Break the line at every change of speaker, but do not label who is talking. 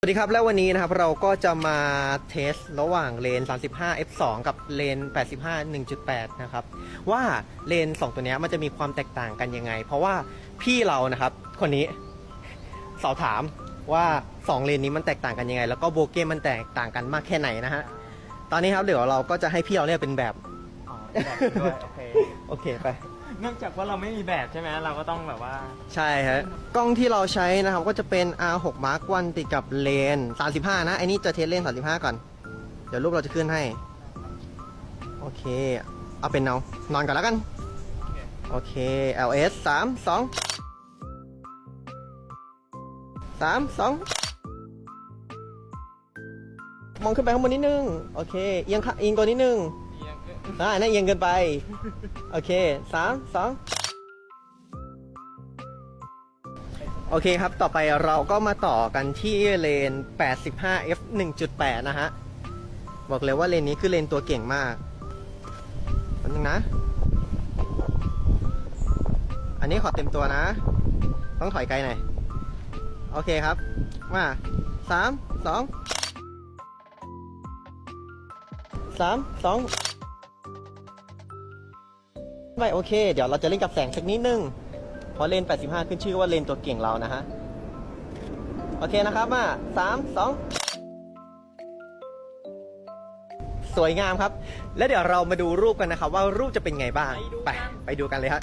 สวัสดีครับ แล้ววันนี้นะครับเราก็จะมาเทสระหว่างเลน 35 f2 กับเลน 85 1.8 นะครับ ว่าเลน 2 ตัวนี้มันจะมีความแตกต่างกันยังไง เพราะว่าพี่เรานะครับ คนนี้สอบถามว่า 2 เลนนี้มันแตกต่างกันยังไง แล้วก็โบเก้มันแตกต่างกันมากแค่ไหนนะฮะ ตอนนี้ครับเดี๋ยวเราก็จะให้พี่เราเนี่ยเป็นแบบ
อ๋อแบบด้วยโอเค
โอเคไป
เนื่องจากว่าเราไม่มีแบบใช่ไหมเราก็ต้องแบบว่า
ใช่ฮะกล้องที่เราใช้นะครับก็จะเป็น R6 Mark 1ติดกับเลน35 นะไอ้นี่จะเทสเลน35 ก่อน เดี๋ยวรูปเราจะขึ้นให้ โอเค เอาเป็นเนานอนก่อนแล้วกัน โอเค LS 3 2 3 2มองขึ้นไปข้างบนนิดนึง โอเค เอียงขาเอียงตัวนิดนึง อ่านั่นเอียงเกินไป โอเคสามสองโอเคครับ ต่อไปเราก็มาต่อกันที่เลน 85 f 1.8 นะฮะ บอกเลยว่าเลนนี้คือเลนตัวเก่งมากแป๊บนึงนะ อันนี้ขอเต็มตัวนะ ต้องถอยไกลหน่อย โอเคครับ มาสามสองสามสอง ไม่โอเค เดี๋ยวเราจะเล่นกับแสงสักนิดนึงเพราะเลน 85 ขึ้นชื่อว่าเลนตัวเก่งเรานะฮะ โอเคนะครับมาสามสองสวยงามครับ แล้วเดี๋ยวเรามาดูรูปกันนะครับ ว่ารูปจะเป็นไงบ้าง ไปไปดูกันเลยครับ